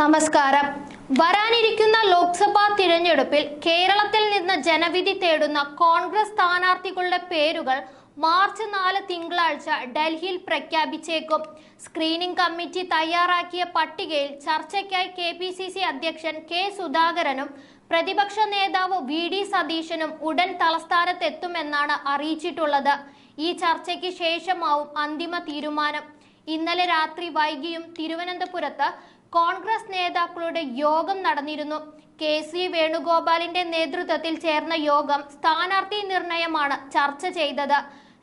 നമസ്കാരം. വരാനിരിക്കുന്ന ലോക്സഭാ തിരഞ്ഞെടുപ്പിൽ കേരളത്തിൽ നിന്ന് ജനവിധി തേടുന്ന കോൺഗ്രസ് സ്ഥാനാർത്ഥികളുടെ പേരുകൾ മാർച്ച് നാല് തിങ്കളാഴ്ച ഡൽഹിയിൽ പ്രഖ്യാപിച്ചേക്കും. സ്ക്രീനിംഗ് കമ്മിറ്റി തയ്യാറാക്കിയ പട്ടികയിൽ ചർച്ചയ്ക്കായി കെ പി സി സി അധ്യക്ഷൻ കെ സുധാകരനും പ്രതിപക്ഷ നേതാവ് വി ഡി സതീശനും ഉടൻ തലസ്ഥാനത്തെത്തുമെന്നാണ് അറിയിച്ചിട്ടുള്ളത്. ഈ ചർച്ചയ്ക്ക് ശേഷമാവും അന്തിമ തീരുമാനം. ഇന്നലെ രാത്രി വൈകിയും തിരുവനന്തപുരത്ത് കോൺഗ്രസ് നേതാക്കളുടെ യോഗം നടന്നിരുന്നു. കെ സി വേണുഗോപാലിന്റെ നേതൃത്വത്തിൽ ചേർന്ന യോഗം സ്ഥാനാർത്ഥി നിർണയമാണ് ചർച്ച ചെയ്തത്.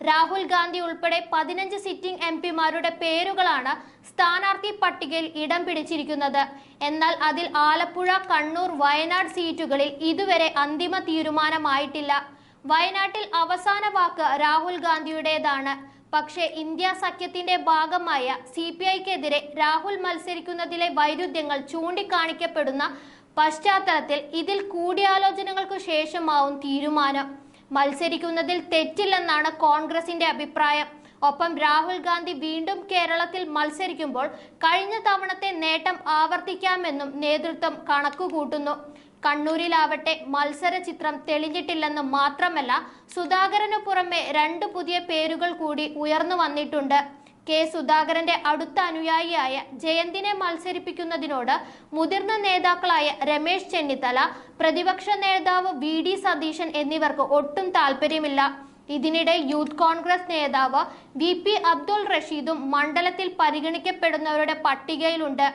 രാഹുൽ ഗാന്ധി ഉൾപ്പെടെ പതിനഞ്ച് സിറ്റിംഗ് എം പിമാരുടെ പേരുകളാണ് സ്ഥാനാർത്ഥി പട്ടികയിൽ ഇടം പിടിച്ചിരിക്കുന്നത്. എന്നാൽ അതിൽ ആലപ്പുഴ കണ്ണൂർ വയനാട് സീറ്റുകളിൽ ഇതുവരെ അന്തിമ തീരുമാനമായിട്ടില്ല. വയനാട്ടിൽ അവസാന വാക്ക് രാഹുൽ ഗാന്ധിയുടേതാണ്. പക്ഷേ ഇന്ത്യ സഖ്യത്തിന്റെ ഭാഗമായ സി പി ഐക്കെതിരെ രാഹുൽ മത്സരിക്കുന്നതിലെ വൈരുദ്ധ്യങ്ങൾ ചൂണ്ടിക്കാണിക്കപ്പെടുന്ന പശ്ചാത്തലത്തിൽ ഇതിൽ കൂടിയാലോചനകൾക്കു ശേഷമാവും തീരുമാനം. മത്സരിക്കുന്നതിൽ തെറ്റില്ലെന്നാണ് കോൺഗ്രസിന്റെ അഭിപ്രായം. ഒപ്പം രാഹുൽ ഗാന്ധി വീണ്ടും കേരളത്തിൽ മത്സരിക്കുമ്പോൾ കഴിഞ്ഞ തവണത്തെ നേട്ടം ആവർത്തിക്കാമെന്നും നേതൃത്വം കണക്കുകൂട്ടുന്നു. കണ്ണൂരിലാവട്ടെ. മത്സര ചിത്രം തെളിഞ്ഞിട്ടില്ലെന്ന് മാത്രമല്ല സുധാകരന് പുറമെ രണ്ട് പുതിയ പേരുകൾ കൂടി ഉയർന്നു വന്നിട്ടുണ്ട്. കെ. സുധാകരന്റെ അടുത്ത അനുയായിയായ ജയന്തിനെ മത്സരിപ്പിക്കുന്നതിനോട് മുതിർന്ന നേതാക്കളായ രമേശ് ചെന്നിത്തല പ്രതിപക്ഷ നേതാവ് വി. ഡി. സതീശൻ എന്നിവർക്ക് ഒട്ടും താല്പര്യമില്ല ഇതിനിടെ യൂത്ത് കോൺഗ്രസ് നേതാവ് വി പി അബ്ദുൾ റഷീദും മണ്ഡലത്തിൽ പരിഗണിക്കപ്പെടുന്നവരുടെ പട്ടികയിലുണ്ട്.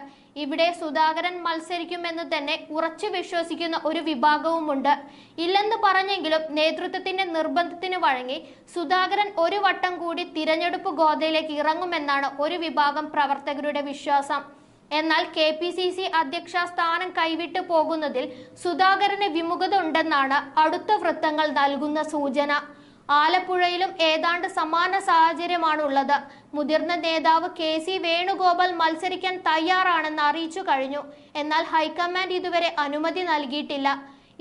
ഇവിടെ സുധാകരൻ മത്സരിക്കുമെന്ന് തന്നെ ഉറച്ചു വിശ്വസിക്കുന്ന ഒരു വിഭാഗവുമുണ്ട്. ഇല്ലെന്ന് പറഞ്ഞെങ്കിലും നേതൃത്വത്തിന്റെ നിർബന്ധത്തിന് വഴങ്ങി സുധാകരൻ ഒരു വട്ടം കൂടി തിരഞ്ഞെടുപ്പ് ഗോതയിലേക്ക് ഇറങ്ങുമെന്നാണ് ഒരു വിഭാഗം പ്രവർത്തകരുടെ വിശ്വാസം. എന്നാൽ കെ പി സി സി അധ്യക്ഷ സ്ഥാനം കൈവിട്ടു പോകുന്നതിൽ സുധാകരന് വിമുഖത ഉണ്ടെന്നാണ് അടുത്ത വൃത്തങ്ങൾ നൽകുന്ന സൂചന. ആലപ്പുഴയിലും ഏതാണ്ട് സമാന സാഹചര്യമാണുള്ളത്. മുതിർന്ന നേതാവ് കെ സി വേണുഗോപാൽ മത്സരിക്കാൻ തയ്യാറാണെന്ന് അറിയിച്ചു കഴിഞ്ഞു. എന്നാൽ ഹൈക്കമാൻഡ് ഇതുവരെ അനുമതി നൽകിയിട്ടില്ല.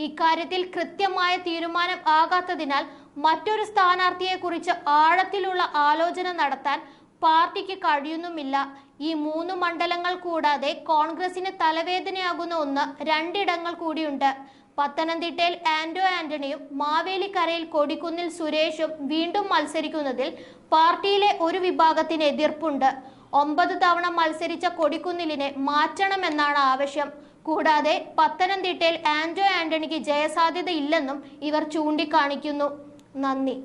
ഇക്കാര്യത്തിൽ കൃത്യമായ തീരുമാനം ആകാത്തതിനാൽ മറ്റൊരു സ്ഥാനാർത്ഥിയെക്കുറിച്ച് ആഴത്തിലുള്ള ആലോചന നടത്താൻ പാർട്ടിക്ക് കഴിയുന്നുമില്ല. ഈ മൂന്ന് മണ്ഡലങ്ങൾ കൂടാതെ കോൺഗ്രസിന് തലവേദനയാകുന്ന ഒന്ന് രണ്ടിടങ്ങൾ കൂടിയുണ്ട്. പത്തനംതിട്ടയിൽ ആന്റോ ആന്റണിയും മാവേലിക്കരയിൽ കൊടിക്കുന്നിൽ സുരേഷും വീണ്ടും മത്സരിക്കുന്നതിൽ പാർട്ടിയിലെ ഒരു വിഭാഗത്തിന് എതിർപ്പുണ്ട്. ഒമ്പത് തവണ മത്സരിച്ച കൊടിക്കുന്നിലിനെ മാറ്റണമെന്നാണ് ആവശ്യം. കൂടാതെ പത്തനംതിട്ടയിൽ ആന്റോ ആന്റണിക്ക് ജയസാധ്യത ഇല്ലെന്നും ഇവർ ചൂണ്ടിക്കാണിക്കുന്നു. നന്ദി.